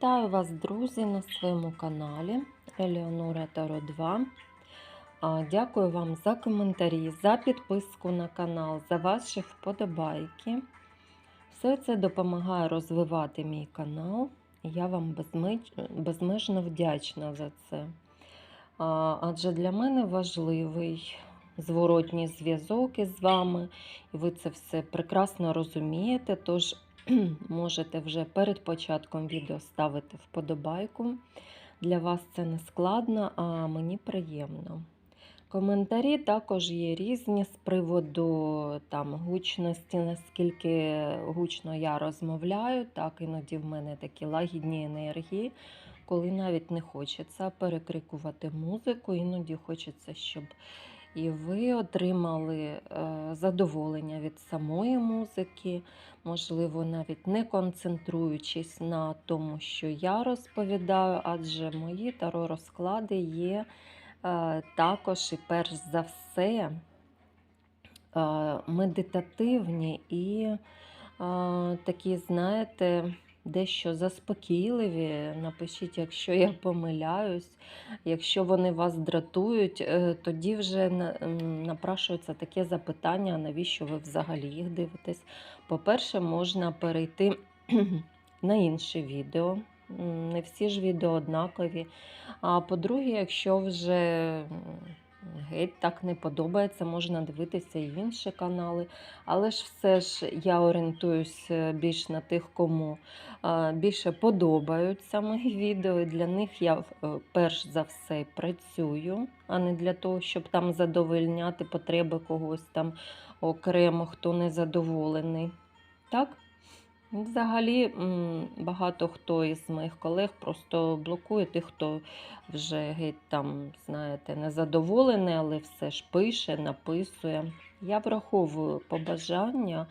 Вітаю вас, друзі, на своєму каналі Елеонора Таро 2. Дякую вам за коментарі, за підписку на канал, за ваші вподобайки. Все це допомагає розвивати мій канал. Я вам безмежно вдячна за це. Адже для мене важливий зворотній зв'язок із вами, і ви це все прекрасно розумієте. Тож можете вже перед початком відео ставити вподобайку. Для вас це не складно, а мені приємно. Коментарі також є різні з приводу там, гучності, наскільки гучно я розмовляю, так іноді в мене такі лагідні енергії, коли навіть не хочеться перекрикувати музику, іноді хочеться, щоб і ви отримали е, задоволення від самої музики, можливо, навіть не концентруючись на тому, що я розповідаю, адже мої таро розклади є е, також і перш за все е, медитативні і такі, знаєте, дещо заспокійливі. Напишіть, якщо я помиляюсь. Якщо вони вас дратують, е, тоді вже на- напрашується таке запитання, навіщо ви взагалі їх дивитесь. По-перше, можна перейти на інше відео. Не всі ж відео однакові. А по-друге, якщо вже геть так не подобається, можна дивитися і інші канали. Але ж все ж я орієнтуюсь е, більш на тих, кому е, більше подобаються мої відео. Для них я е, перш за все працюю, а не для того, щоб там задовольняти потреби когось там окремо, хто не задоволений. Так? Взагалі, багато хто із моїх колег просто блокує тих, хто вже геть там, знаєте, незадоволений, але все ж пише, написує. Я враховую побажання,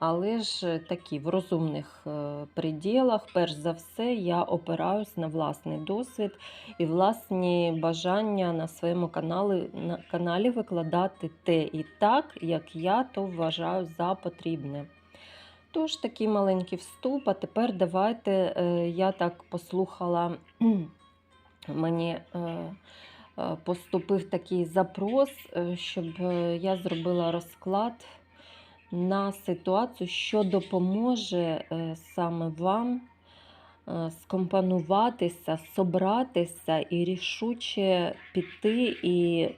але ж такі в розумних е, приділах. Перш за все, я опираюсь на власний досвід і власні бажання на своєму каналі, на каналі викладати те і так, як я то вважаю за потрібне. Тож такий маленький вступ. А тепер давайте е, я так послухала, мені е, е, поступив такий запрос, щоб я зробила розклад на ситуацію, що допоможе саме вам скомпонуватися, собратися і рішуче піти і.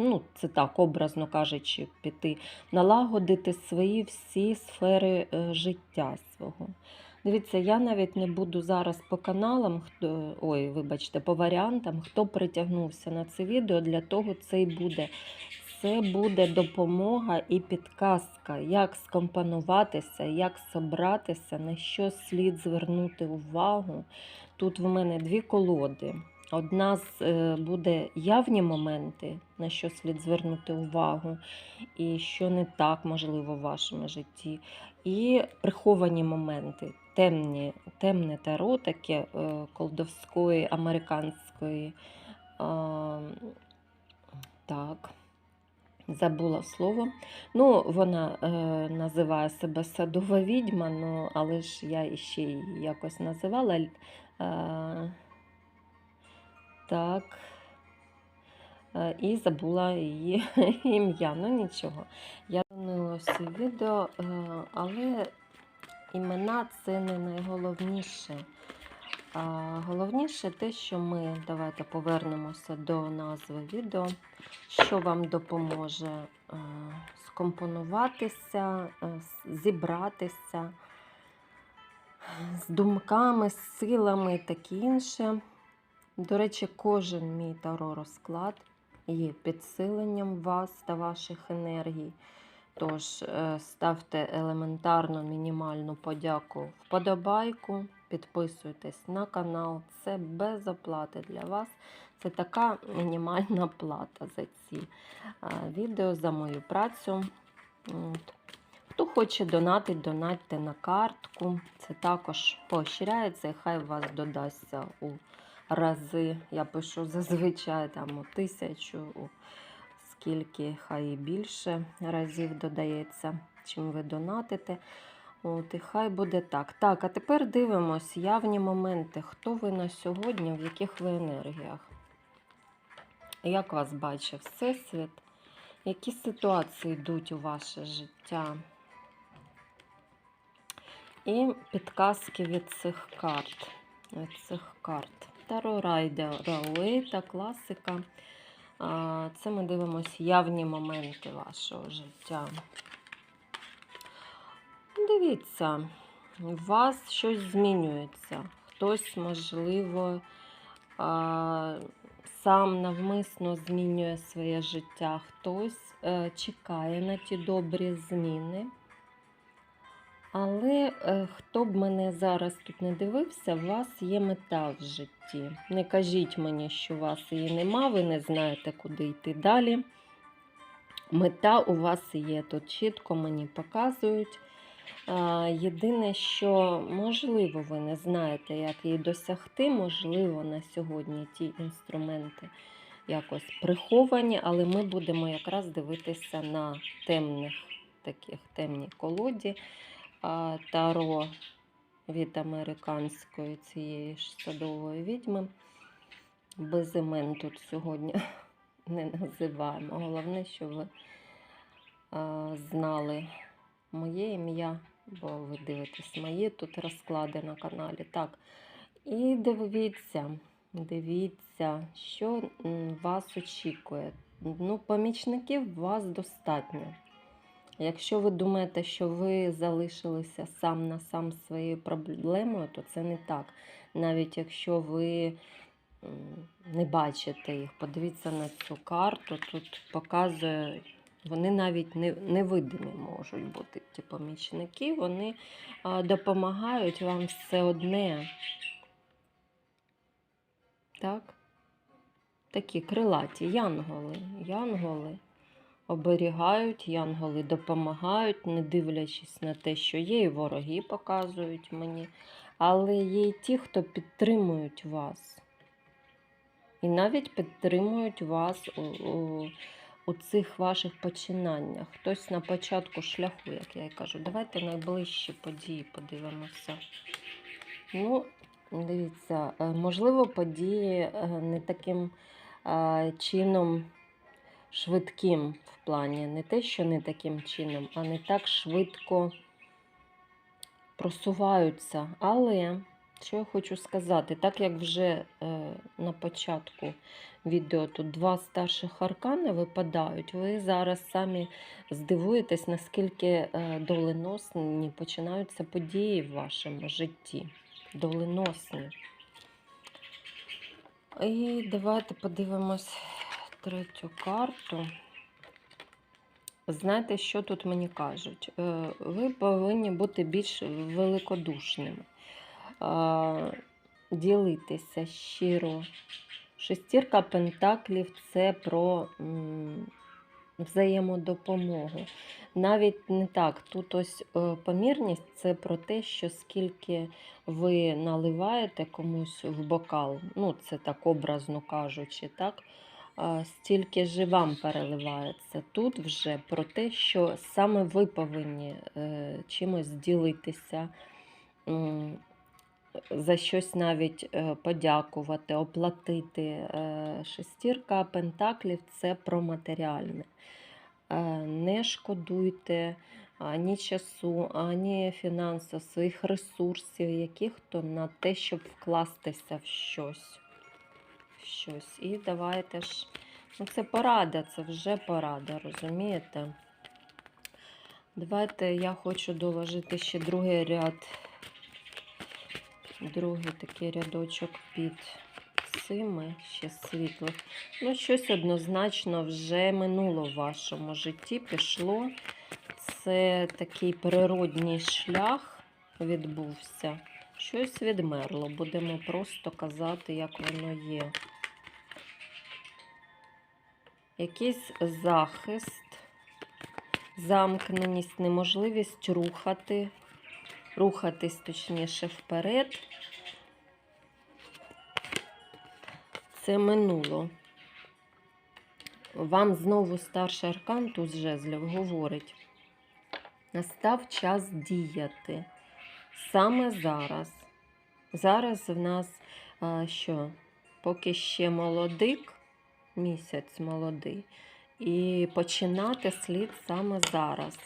Ну, це так, образно кажучи, піти, налагодити свої всі сфери е, життя свого. Дивіться, я навіть не буду зараз по каналам, хто, ой, вибачте, по варіантам, хто притягнувся на це відео, для того це і буде. Це буде допомога і підказка, як скомпонуватися, як собратися, на що слід звернути увагу. Тут в мене дві колоди. Одна з е, буде явні моменти, на що слід звернути увагу, і що не так можливо в вашому житті. І приховані моменти, темні, темне таро, таке е, колдовської, американської. А, так, забула слово. Ну, вона е, називає себе садова відьма, ну, але ж я ще й якось називала. Е, так. Е, І забула її ім'я. Ну нічого. Я дивилася відео, е, але імена це не найголовніше. Головніше те, що ми давайте повернемося до назви відео, що вам допоможе е, скомпонуватися, зібратися з думками, з силами і таке інше. До речі, кожен мій таро розклад є підсиленням вас та ваших енергій. Тож е, ставте елементарну мінімальну подяку вподобайку, підписуйтесь на канал. Це без оплати для вас. Це така мінімальна плата за ці е, відео, за мою працю. Хто хоче донатить, донатьте на картку. Це також поощряється і хай вас додасться у рази. Я пишу зазвичай там у тисячу, у скільки, хай і більше разів додається, чим ви донатите. От, і хай буде так. Так, а тепер дивимось явні моменти. Хто ви на сьогодні, в яких ви енергіях? Як вас бачить Всесвіт? Які ситуації йдуть у ваше життя? І підказки від цих карт. Від цих карт. Таро Райдер Рауейта, класика. Це ми дивимося явні моменти вашого життя. Дивіться, у вас щось змінюється. Хтось, можливо, сам навмисно змінює своє життя, хтось е, чекає на ті добрі зміни. Але е, хто б мене зараз тут не дивився, у вас є мета в житті. Не кажіть мені, що у вас її нема, ви не знаєте, куди йти далі. Мета у вас є, тут чітко мені показують. Єдине, що можливо, ви не знаєте, як її досягти. Можливо, на сьогодні ті інструменти якось приховані, але ми будемо якраз дивитися на темних таких темній колоді таро від американської цієї ж садової відьми. Без імен тут сьогодні не називаємо. Головне, що ви знали моє ім'я, бо ви дивитесь моє тут розклади на каналі. Так. І дивіться, дивіться, що вас очікує. Ну, помічників вас достатньо. Якщо ви думаєте, що ви залишилися сам на сам своєю проблемою, то це не так. Навіть якщо ви не бачите їх, подивіться на цю карту, тут показує, вони навіть не, невидимі можуть бути ті помічники, вони допомагають вам все одне. Так? Такі крилаті янголи, янголи оберігають, янголи допомагають, не дивлячись на те, що є, і вороги показують мені. Але є й ті, хто підтримують вас. І навіть підтримують вас у, у, у цих ваших починаннях. Хтось на початку шляху, як я й кажу. Давайте найближчі події подивимося. Ну, дивіться, е, можливо, події е, не таким е, чином швидким в плані. Не те, що не таким чином, а не так швидко просуваються. Але, що я хочу сказати, так як вже е, на початку відео тут два старших аркани випадають, ви зараз самі здивуєтесь, наскільки е, доленосні починаються події в вашому житті. Доленосні. І давайте подивимось третю карту. Знаєте, що тут мені кажуть? Е, Ви повинні бути більш великодушними, е, ділитися щиро. Шестірка пентаклів це про взаємодопомогу. Навіть не так. Тут ось е, помірність це про те, що скільки ви наливаєте комусь в бокал, ну це так образно кажучи, так? Стільки ж вам переливається. Тут вже про те, що саме ви повинні е, чимось ділитися, за щось навіть е, подякувати, оплатити. Е, Шестірка пентаклів це про матеріальне. Не шкодуйте ані часу, ані фінансів, своїх ресурсів, яких-то на те, щоб вкластися в щось щось. І давайте ж. Ну, це порада, це вже порада, розумієте? Давайте я хочу доложити ще другий ряд, другий такий рядочок під цими, ще світлих. Ну, щось однозначно вже минуло в вашому житті, пішло. Це такий природній шлях відбувся. Щось відмерло. Будемо просто казати, як воно є якийсь захист, замкненість, неможливість рухати, рухатись точніше вперед. Це минуло. Вам знову старший аркан тут жезлів говорить. Настав час діяти. Саме зараз. Зараз в нас а, що? Поки ще молодик, місяць молодий, і починати слід саме зараз.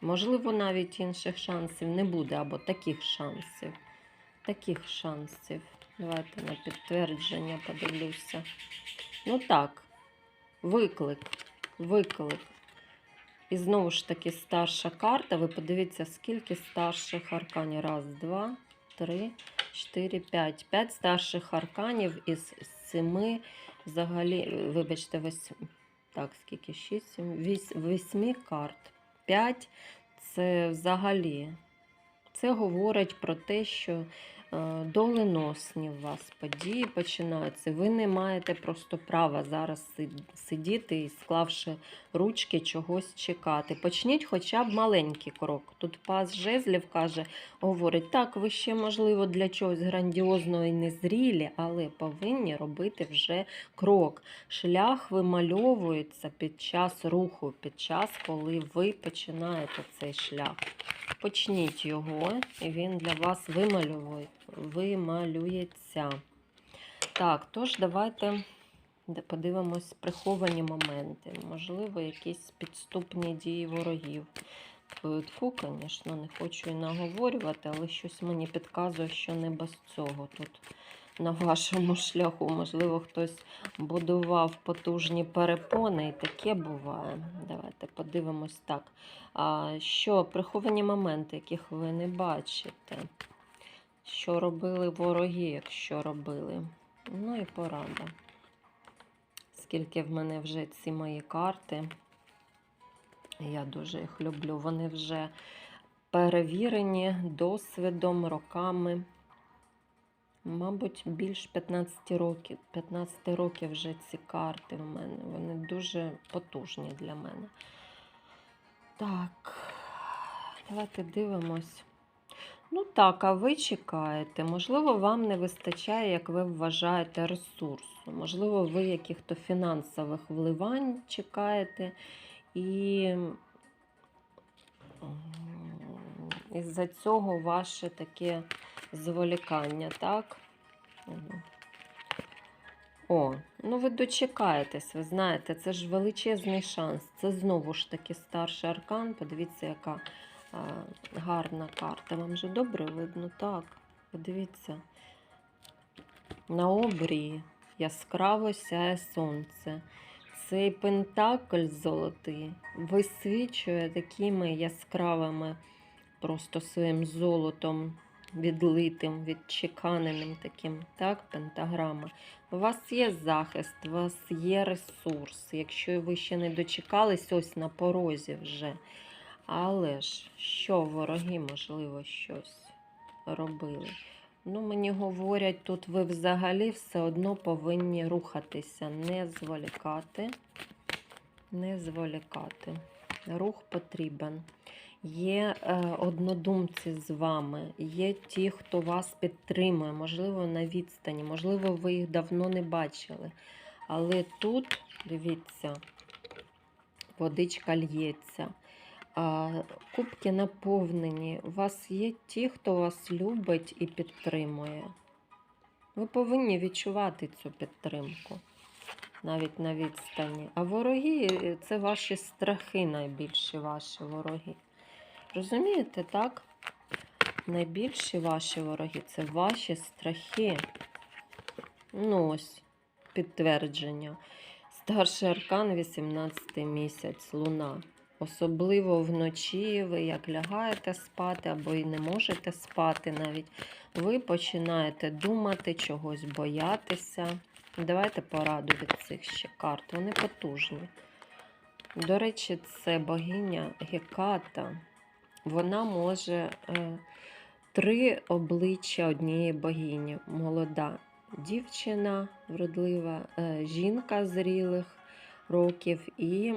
Можливо, навіть інших шансів не буде, або таких шансів. Таких шансів. Давайте на підтвердження подивлюся. Ну так, виклик, виклик. І знову ж таки старша карта. Ви подивіться, скільки старших арканів. Раз, два, три, чотири, п'ять. П'ять старших арканів із семи, взагалі, вибачте, ось Так, скільки? Шість, сім, вісь, восьми карт. П'ять це взагалі. Це говорить про те, що доленосні у вас події починаються. Ви не маєте просто права зараз сидіти і склавши ручки чогось чекати. Почніть хоча б маленький крок. Тут пас жезлів каже, говорить, так, ви ще, можливо, для чогось грандіозного і незрілі, але повинні робити вже крок. Шлях вимальовується під час руху, під час, коли ви починаєте цей шлях. Почніть його, і він для вас вималює, вималюється. Так, тож давайте подивимось приховані моменти. Можливо, якісь підступні дії ворогів. Тьфу, звісно, не хочу і наговорювати, але щось мені підказує, що не без цього тут на вашому шляху. Можливо, хтось будував потужні перепони, і таке буває. Давайте подивимось так. Що приховані моменти, яких ви не бачите? Що робили вороги, якщо робили? Ну і порада. Скільки в мене вже ці мої карти. Я дуже їх люблю. Вони вже перевірені досвідом, роками. Мабуть, більш 15 років. 15 років вже ці карти в мене. Вони дуже потужні для мене. Так, давайте дивимось. Ну так, а ви чекаєте. Можливо, вам не вистачає, як ви вважаєте, ресурсу. Можливо, ви яких-то фінансових вливань чекаєте. І із-за цього ваше таке зволікання, так? О, ну ви дочекаєтесь, ви знаєте, це ж величезний шанс. Це знову ж таки старший аркан. Подивіться, яка гарна карта. Вам же добре видно? Так. Подивіться. На обрії яскраво сяє сонце. Цей пентакль золотий висвічує такими яскравими, просто своїм золотом відлитим, відчеканеним таким, так, пентаграма. У вас є захист, у вас є ресурс. Якщо ви ще не дочекались, ось на порозі вже. Але ж що вороги, можливо, щось робили? Ну, мені говорять, тут ви взагалі все одно повинні рухатися, не зволікати. Не зволікати. Рух потрібен. Є е, однодумці з вами, є ті, хто вас підтримує, можливо, на відстані, можливо, ви їх давно не бачили. Але тут, дивіться, водичка лється. Кубки наповнені. У вас є ті, хто вас любить і підтримує. Ви повинні відчувати цю підтримку навіть на відстані. А вороги це ваші страхи, найбільші ваші вороги. Розумієте, так? Найбільші ваші вороги це ваші страхи. Ну ось, підтвердження. Старший аркан 18 місяць, луна. Особливо вночі ви як лягаєте спати або і не можете спати навіть. Ви починаєте думати, чогось боятися. Давайте пораду від цих ще карт. Вони потужні. До речі, це богиня Геката. Вона може е, три обличчя однієї богині. Молода дівчина, вродлива, е, жінка зрілих років і